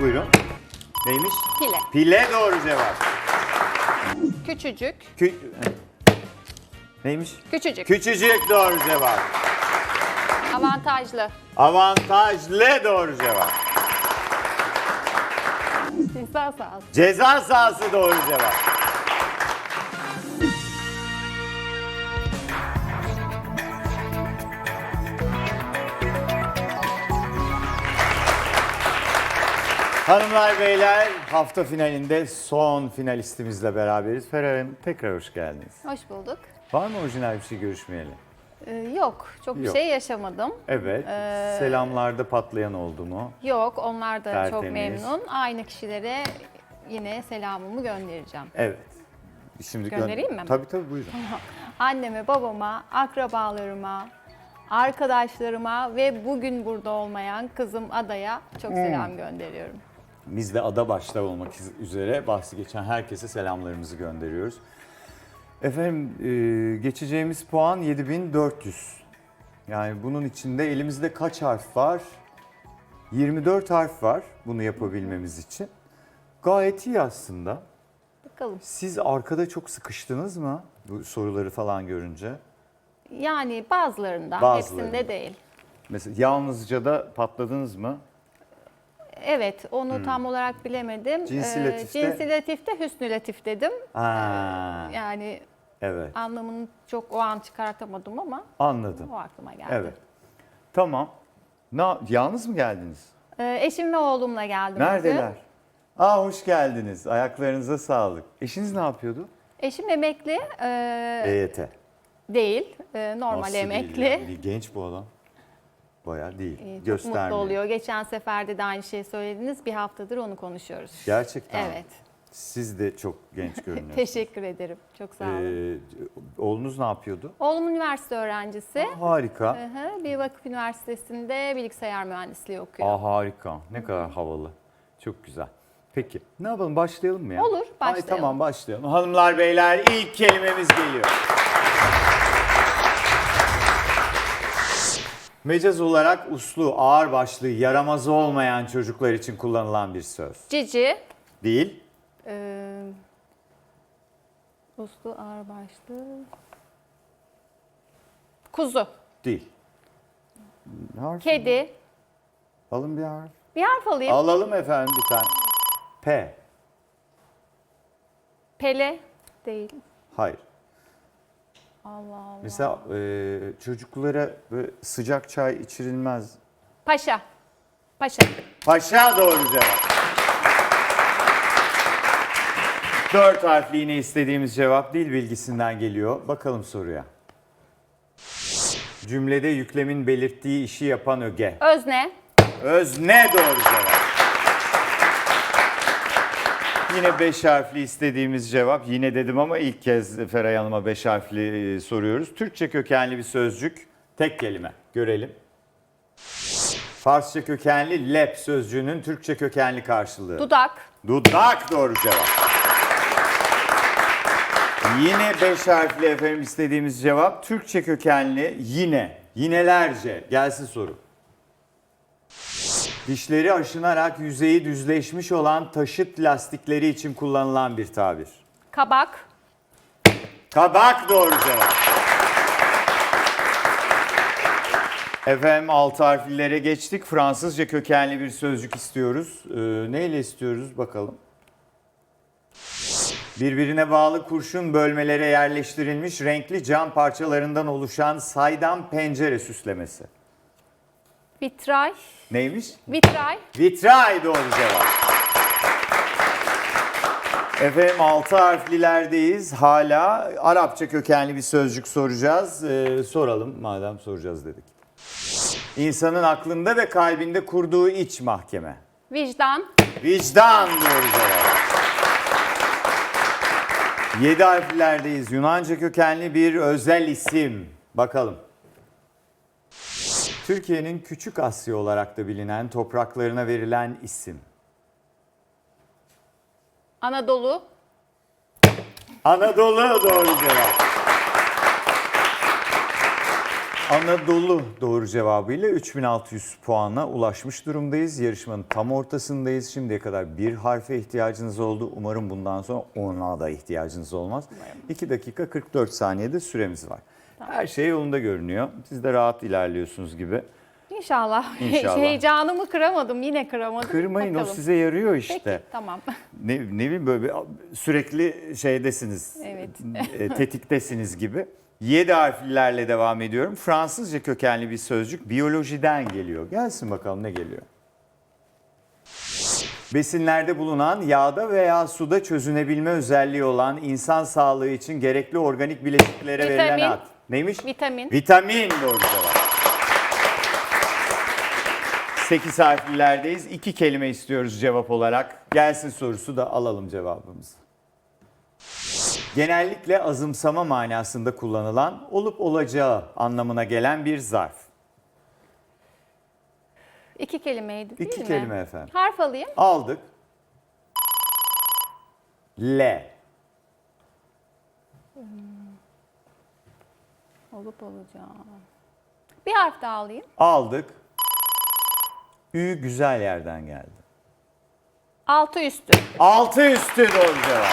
Buyurun. Neymiş? Pile. Pile doğru cevap. Küçücük. Kü... Neymiş? Küçücük. Küçücük doğru cevap. Avantajlı. Avantajlı doğru cevap. İnsan sağlığı. Ceza sahası doğru cevap. Hanımlar beyler hafta finalinde son finalistimizle beraberiz. Ferhar'ın tekrar hoş geldiniz. Hoş bulduk. Var mı orijinal bir şey görüşmeyeli? Ee, yok. Çok bir Yok. şey yaşamadım. Evet. Ee, Selamlarda patlayan oldu mu? Yok. Onlar da çok Tertemiz. memnun. Aynı kişilere yine selamımı göndereceğim. Evet. Şimdi gö- Göndereyim mi? Tabii tabii buyurun. Anneme, babama, akrabalarıma, arkadaşlarıma ve bugün burada olmayan kızım Ada'ya çok selam gönderiyorum. Biz de ada başta olmak üzere bahsi geçen herkese selamlarımızı gönderiyoruz. Efendim e, geçeceğimiz puan 7400. Yani bunun içinde elimizde kaç harf var? 24 harf var bunu yapabilmemiz için. Gayet iyi aslında. Bakalım. Siz arkada çok sıkıştınız mı bu soruları falan görünce? Yani bazılarında, Bazılarında. hepsinde değil. Mesela yalnızca da patladınız mı? Evet, onu tam olarak bilemedim. Hmm. Cinsi Ee, latifte- cinsi latifte hüsnü latif dedim. Ha, Yani evet anlamını çok o an çıkartamadım ama anladım. o aklıma geldi. Evet. Tamam. Na, yalnız mı geldiniz? Ee, eşim ve oğlumla geldim Neredeler? bugün. Aa hoş geldiniz. Ayaklarınıza sağlık. Eşiniz ne yapıyordu? Eşim emekli e, EYT. değil, e, normal Nasıl değil emekli. ya? Bir Genç bu adam. Bayağı değil. Ee, Çok Göstermiyor. mutlu oluyor. Geçen seferde de aynı şeyi söylediniz. Bir haftadır onu konuşuyoruz. Gerçekten. Evet. Siz de çok genç görünüyorsunuz. Teşekkür ederim. Çok sağ olun. Ee, oğlunuz ne yapıyordu? Oğlum üniversite öğrencisi. Harika. Hı hı, Bir vakıf üniversitesinde bilgisayar mühendisliği okuyor. Aa harika. Ne kadar havalı. Çok güzel. Peki ne yapalım başlayalım mı ya? Olur, Ay, başlayalım. tamam başlayalım. Hanımlar beyler ilk kelimemiz geliyor. Mecaz olarak uslu, ağır başlı, yaramazı olmayan çocuklar için kullanılan bir söz. Cici. Değil. Ee, uslu ağırbaşlı. Kuzu. Değil. Harf. Kedi. Alın bir harf. Bir harf alayım. Alalım efendim bir tane. P. Pele. Değil. Hayır. Allah Allah. Mesela e, çocuklara böyle sıcak çay içirilmez. Paşa. Paşa. Paşa doğru cevap. Dört harfli yine istediğimiz cevap dil bilgisinden geliyor. Bakalım soruya. Cümlede yüklemin belirttiği işi yapan öge. Özne. Özne doğru cevap. Yine beş harfli istediğimiz cevap. Yine dedim ama ilk kez Feray Hanım'a beş harfli e, soruyoruz. Türkçe kökenli bir sözcük. Tek kelime. Görelim. Farsça kökenli lep sözcüğünün Türkçe kökenli karşılığı. Dudak. Dudak doğru cevap. Yine beş harfli efendim istediğimiz cevap. Türkçe kökenli yine, yinelerce. Gelsin soru. Dişleri aşınarak yüzeyi düzleşmiş olan taşıt lastikleri için kullanılan bir tabir. Kabak. Kabak doğru cevap. Efendim altı harflilere geçtik. Fransızca kökenli bir sözcük istiyoruz. Ee, neyle istiyoruz bakalım. Birbirine bağlı kurşun bölmelere yerleştirilmiş renkli cam parçalarından oluşan saydam pencere süslemesi. Vitray. Neymiş? Vitray. Vitray doğru cevap. Efendim altı harflilerdeyiz. Hala Arapça kökenli bir sözcük soracağız. Ee, soralım madem soracağız dedik. İnsanın aklında ve kalbinde kurduğu iç mahkeme. Vicdan. Vicdan doğru cevap. Yedi harflerdeyiz. Yunanca kökenli bir özel isim. Bakalım. Türkiye'nin Küçük Asya olarak da bilinen topraklarına verilen isim. Anadolu. Anadolu doğru cevap. Anadolu doğru cevabıyla 3600 puana ulaşmış durumdayız. Yarışmanın tam ortasındayız. Şimdiye kadar bir harfe ihtiyacınız oldu. Umarım bundan sonra ona da ihtiyacınız olmaz. 2 dakika 44 saniyede süremiz var. Her şey yolunda görünüyor. Siz de rahat ilerliyorsunuz gibi. İnşallah. İnşallah. Heyecanımı kıramadım. Yine kıramadım. Kırmayın o Bakalım. size yarıyor işte. Peki tamam. Ne, ne bileyim böyle bir, sürekli şeydesiniz. Evet. e, tetiktesiniz gibi. 7 harflerle devam ediyorum. Fransızca kökenli bir sözcük biyolojiden geliyor. Gelsin bakalım ne geliyor. Besinlerde bulunan yağda veya suda çözünebilme özelliği olan insan sağlığı için gerekli organik bileşiklere verilen Vitamin. ad. Neymiş? Vitamin. Vitamin doğru cevap. 8 harflilerdeyiz. İki kelime istiyoruz cevap olarak. Gelsin sorusu da alalım cevabımızı. Genellikle azımsama manasında kullanılan olup olacağı anlamına gelen bir zarf. İki kelimeydi değil İki mi? kelime efendim. Harf alayım. Aldık. L. Olup olacağım. Bir harf daha alayım. Aldık. Ü güzel yerden geldi. Altı üstü. Altı üstü doğru cevap.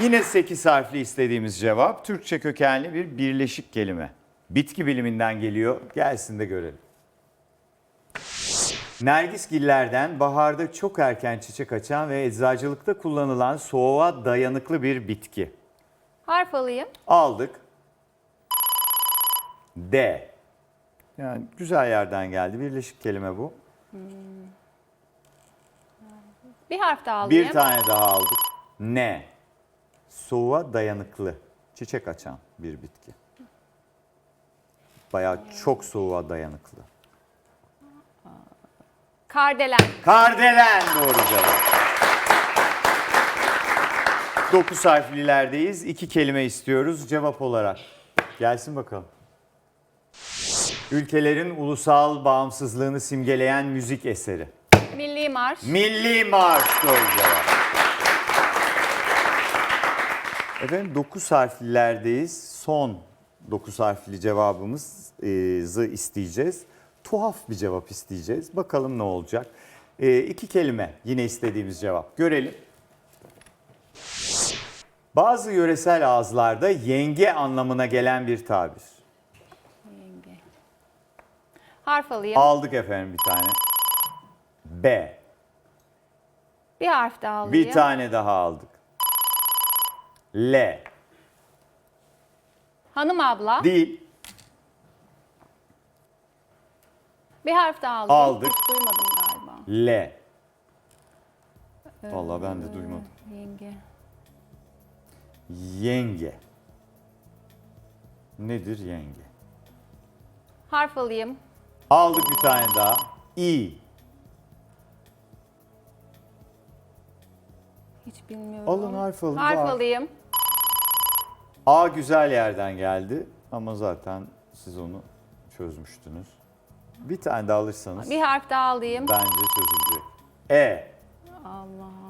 Yine 8 harfli istediğimiz cevap Türkçe kökenli bir birleşik kelime. Bitki biliminden geliyor. Gelsin de görelim. Nergisgillerden baharda çok erken çiçek açan ve eczacılıkta kullanılan soğuğa dayanıklı bir bitki. Harf alayım. Aldık. D. Yani güzel yerden geldi. Birleşik kelime bu. Bir harf daha alayım. Bir tane daha aldık. Ne? Soğuğa dayanıklı. Çiçek açan bir bitki. Bayağı çok soğuğa dayanıklı. Kardelen. Kardelen doğru cevap. 9 harflilerdeyiz. İki kelime istiyoruz cevap olarak. Gelsin bakalım. Ülkelerin ulusal bağımsızlığını simgeleyen müzik eseri. Milli Marş. Milli Marş doğru cevap. Efendim 9 harflilerdeyiz. Son 9 harfli cevabımızı isteyeceğiz. Tuhaf bir cevap isteyeceğiz. Bakalım ne olacak. E, iki kelime yine istediğimiz cevap. Görelim. Bazı yöresel ağızlarda yenge anlamına gelen bir tabir. Yenge. Harf alayım. Aldık efendim bir tane. B. Bir harf daha alayım. Bir tane daha aldık. L. Hanım abla. Değil. Bir harf daha alayım. Aldık. Hiç duymadım galiba. L. Vallahi ben de duymadım. Yenge. Yenge. Nedir yenge? Harf alayım. Aldık bir tane daha. İ. Hiç bilmiyorum. Alın harf alın. Harf Var. alayım. A güzel yerden geldi ama zaten siz onu çözmüştünüz. Bir tane daha alırsanız Bir harf daha alayım. bence çözülecek. E. Allah Allah.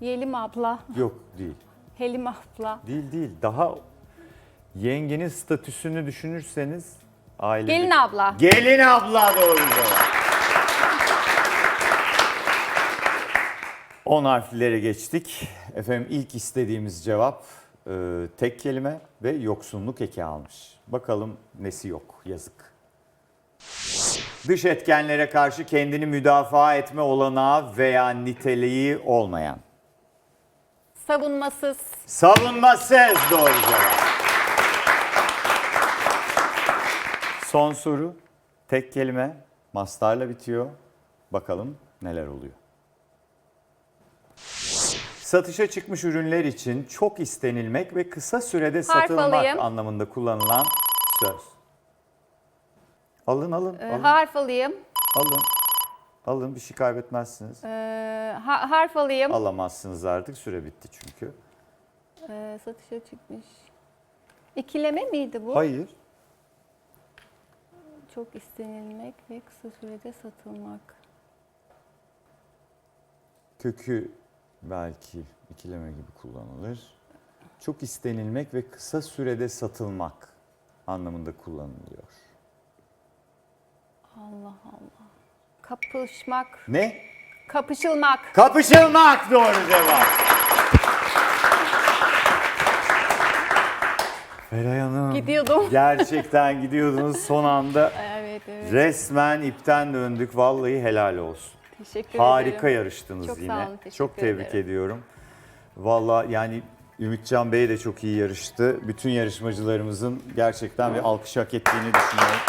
Yelim abla. Yok değil. Helim abla. Değil değil. Daha yengenin statüsünü düşünürseniz ailede. Gelin abla. Gelin abla doğru cevap. 10 harflere geçtik. Efendim ilk istediğimiz cevap e, tek kelime ve yoksunluk eki almış. Bakalım nesi yok yazık. Dış etkenlere karşı kendini müdafaa etme olanağı veya niteliği olmayan. Savunmasız. Savunmasız doğru cevap. Son soru. Tek kelime. Mastarla bitiyor. Bakalım neler oluyor. Satışa çıkmış ürünler için çok istenilmek ve kısa sürede satılmak alayım. anlamında kullanılan söz. Alın alın. Ee, alın, harf alayım. alın. Alın bir şey kaybetmezsiniz. Ee, ha- harf alayım. Alamazsınız artık süre bitti çünkü. Ee, satışa çıkmış. İkileme miydi bu? Hayır. Çok istenilmek ve kısa sürede satılmak. Kökü belki ikileme gibi kullanılır. çok istenilmek ve kısa sürede satılmak anlamında kullanılıyor. Allah Allah. Kapışmak, Ne? kapışılmak. Kapışılmak doğru cevap. Feray Hanım. Gidiyordum. Gerçekten gidiyordunuz son anda. Evet evet. Resmen ipten döndük. Vallahi helal olsun. Teşekkür Harika ederim. yarıştınız Çok sağ yine. olun, teşekkür çok tebrik ederim. ediyorum. Vallahi yani Ümitcan Bey de çok iyi yarıştı. Bütün yarışmacılarımızın gerçekten bir alkış hak ettiğini düşünüyorum.